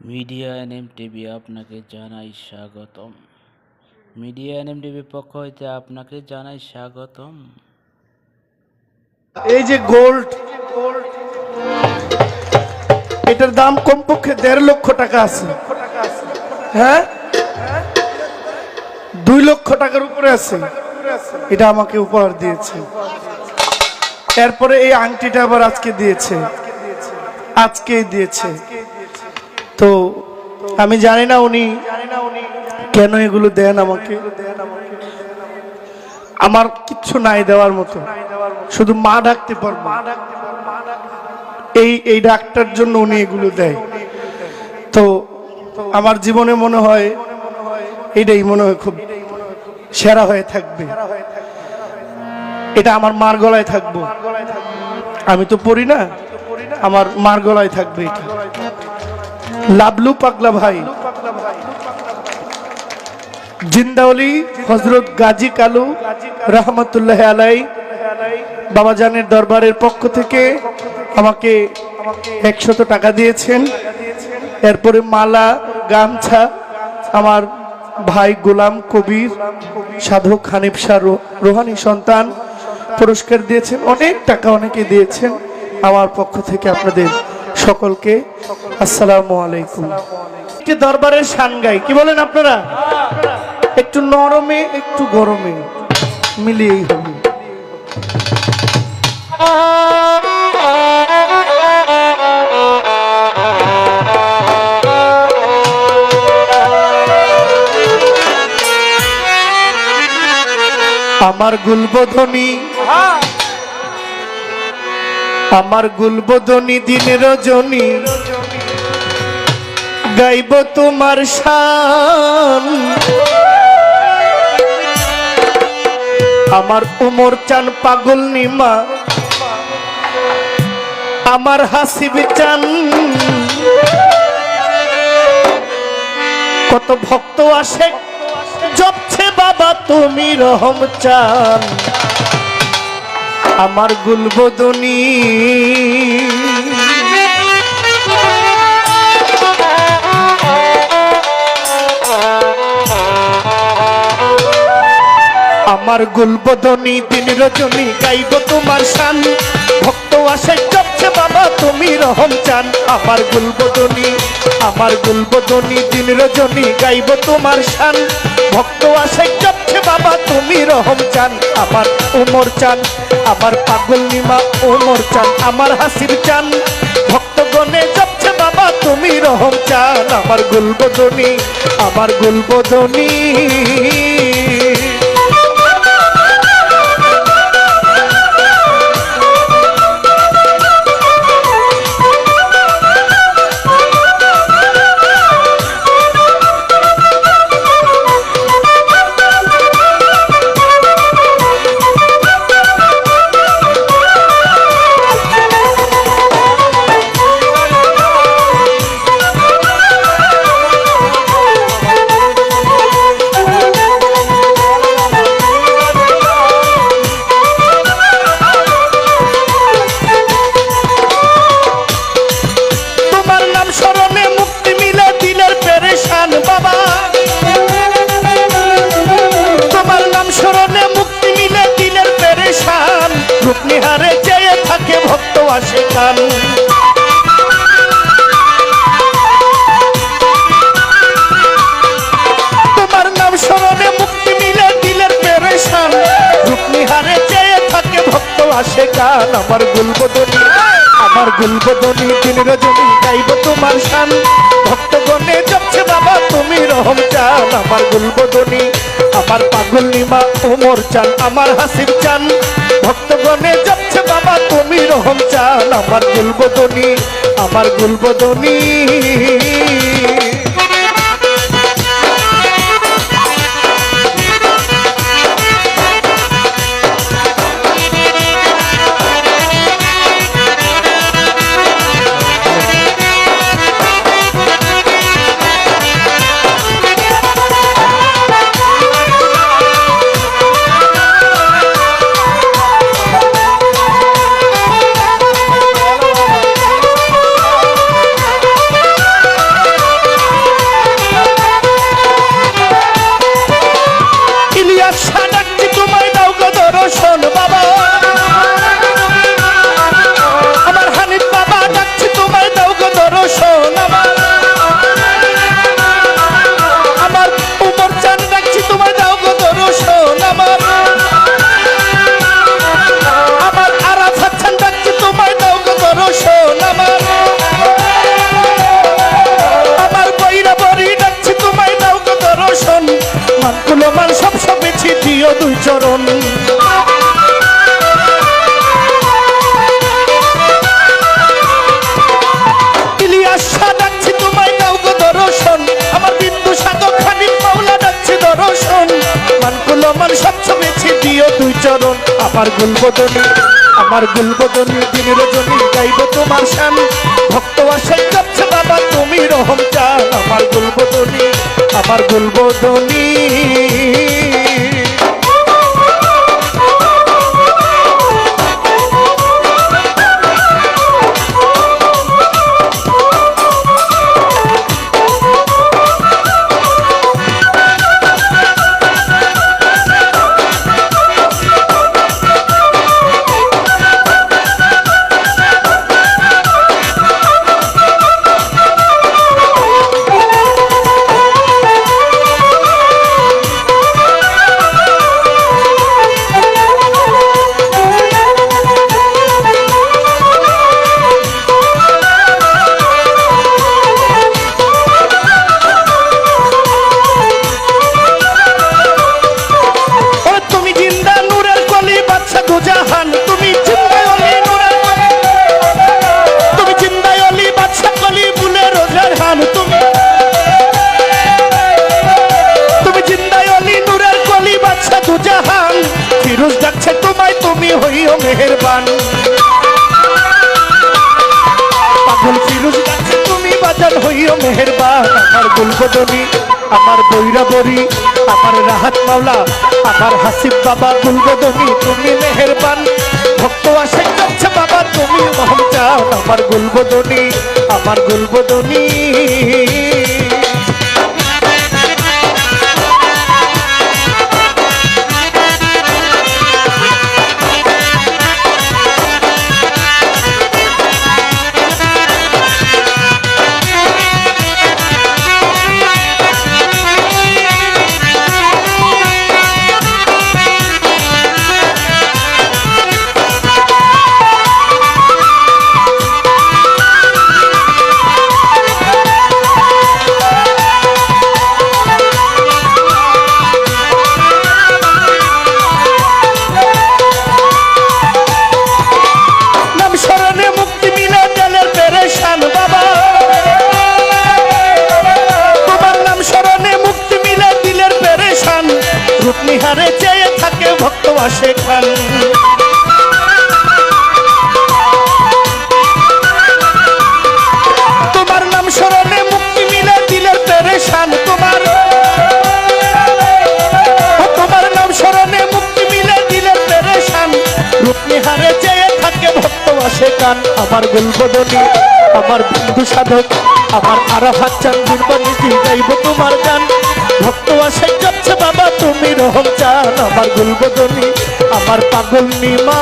Media NM TV আপনাকে জানাই স্বাগতম। মিডিয়া এনএম টিভির পক্ষ হইতে আপনাকে জানাই স্বাগতম। এই যে গোল্ড, এটার দাম কমপক্ষে দেড় লক্ষ টাকা আছে। হ্যাঁ? দুই লক্ষ টাকার উপরে আছে। এটা আমাকে উপহার দিয়েছে। এরপরে এই আংটিটা আবার আজকে দিয়েছে। আজকেই দিয়েছে। তো আমি জানি না উনি কেন এগুলো দেন আমাকে। আমার কিচ্ছু নাই দেওয়ার মতো। শুধু মা ডাকতে পারব। এই এই ডাক্তার জন্য উনি এগুলো দেয়। তো আমার জীবনে মনে হয় এটাই মনে হয় খুব সেরা হয়ে থাকবে। এটা আমার মার গলায় থাকব। আমি তো পড়ি না। আমার মার গলায় থাকবে এটা। লাবলু পাগলা ভাই। জিন্দাওলি হজরত গাজী কালু রহমতুল্লাহ আলাই বাবাজানের দরবারের পক্ষ থেকে আমাকে একশত টাকা দিয়েছেন। এরপরে মালা, গামছা, আমার ভাই গোলাম কবির, সাধক হানিফ শাহ রোহানি সন্তান পুরস্কার দিয়েছেন। অনেক টাকা অনেকে দিয়েছেন। আমার পক্ষ থেকে আপনাদের সকলকে আসসালামু আলাইকুম একটি দরবারের শান গাই, কি বলেন আপনারা? একটু নরমে, একটু গরমে, মিলিয়েই হবে। আমার গুলবধনী আমার গুলবধনী দিনের রজনী গাইব তোমার শান। আমার উমর চান পাগল নিমা। আমার হাসিব চান। কত ভক্ত আসে, জপছে বাবা তুমি রহম চান। আমার গুলবদনী আমার গুলবদনী দিন রজনী গাইব তোমার শান। ভক্ত আসে জপছে বাবা, তুমি রহম চান। আমার গুলবদনী আমার গুলবদনী দিন রজনী গাইব তোমার শান। ভক্ত আসে জপছে বাবা, তুমি রহম চান। আমার উমর চান, আমার পাগল নিমা উমর চান, আমার হাসির চান। ভক্তগণে জপছে বাবা, তুমি রহম চান। আমার গুলবদনী আমার গুলবদনী। আমার গুলবদনী দিন রজনী, গাইব তোমার শান। ভক্তগণে যাচ্ছে বাবা, তুমি রহম চান। আমার গুলবদনী আমার পাগল নিমা ওমর চান, আমার হাসির চান। ভক্তগণে যাচ্ছে বাবা, তুমি রহম চান। আমার গুলবদনী আমার গুলবদনী আমার আমার গুলবদনি আমার গুলবদনি, দিন রজনী গাইব তোমার শান ভক্ত আসে যাচ্ছে বাবা, তুমি রহম চান। আমার গুলবদনি, আমার গুলবদনী। গুলবদনী আমার বৈরাবরী, আমার রাহাত মাওলা, আমার হাসিব বাবা গুলবদনি তুমি মেহেরবান, ভক্ত আসে যাচ্ছে বাবা, তুমি মহম আমার গুলবদনি, আমার গুলবদনী। ভক্ত তোমার নাম স্মরণে মুক্তি মিলে দিলের পেরেশান তোমার। তোমার নাম স্মরণে মুক্তি মিলে দিলের পেরেশান। রূপনিহারে চেয়ে থাকে ভক্ত আসে কান আমার গুলবদনী, আমার বন্ধু সাধক। আমার আরাফাত চান দিয়ে গাইব তোমার গান। ভক্ত আসে যাচ্ছে বাবা, তুমি রহম চান, আমার গুলবদনী, আমার পাগল নিমা।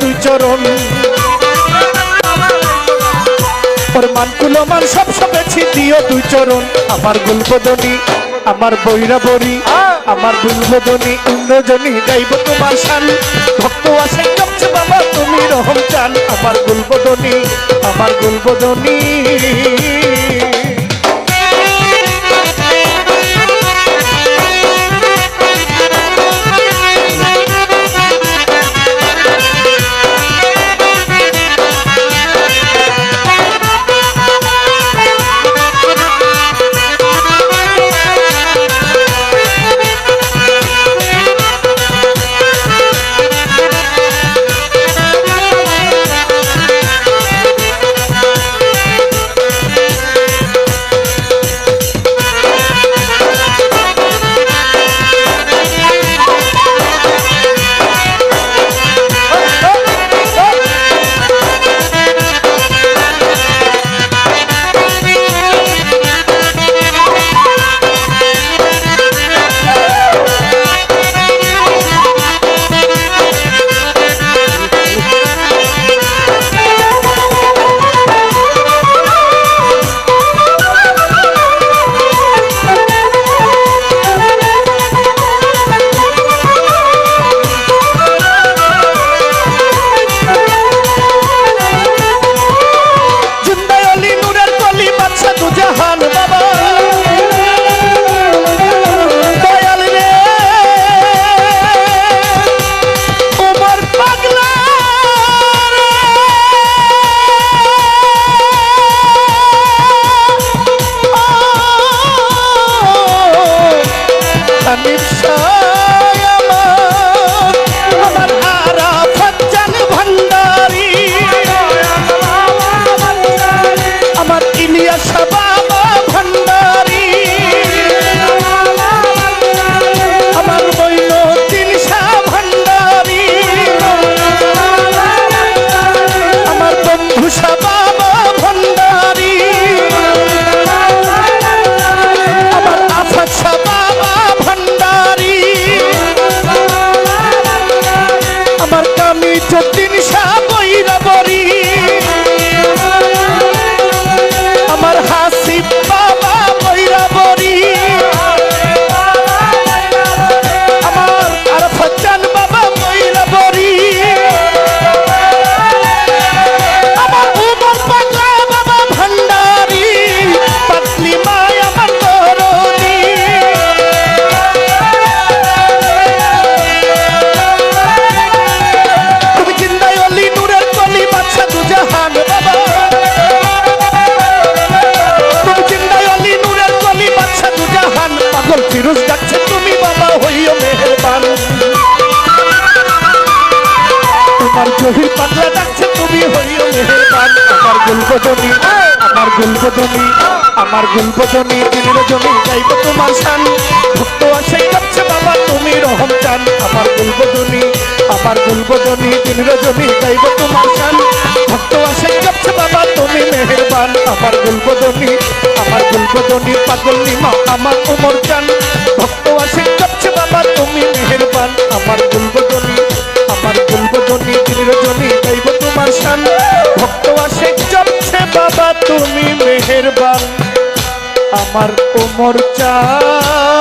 দুই চরণ। ওর মান সব সবেছি দিও দুই চরণ। আমার গুলবদনী, আমার বৈরা বরি আমার বুলবদনি ইন্দ্রজনী গাইব তোমার শান। ভক্ত আসে কাছে বাবা, তুমি রহম চান। আমার গুলবদনি আমার গুলবদনি। আমার গুলবদনি আমার গুলবদনি দিনের জমি গাইব তোমার শান ভক্ত কাছে বাবা, তুমি রহম চান। আমার গুলবদনি আমার গুলবদনি দিনের জমি গাইব তোমার শান ভক্ত কাছে বাবা, তুমি মেহেরবান। আমার গুলবদনি আমার গুলবদনি পাগল নিমা, আমার উমর চান। ভক্ত আসে কাছে বাবা, তুমি মেহেরবান। আমার গুলবদনি আমার গুলবদনি দিনের জমি গাইব তোমার শান ভক্ত কাছে বাবা, তুমি আমার কোমর চান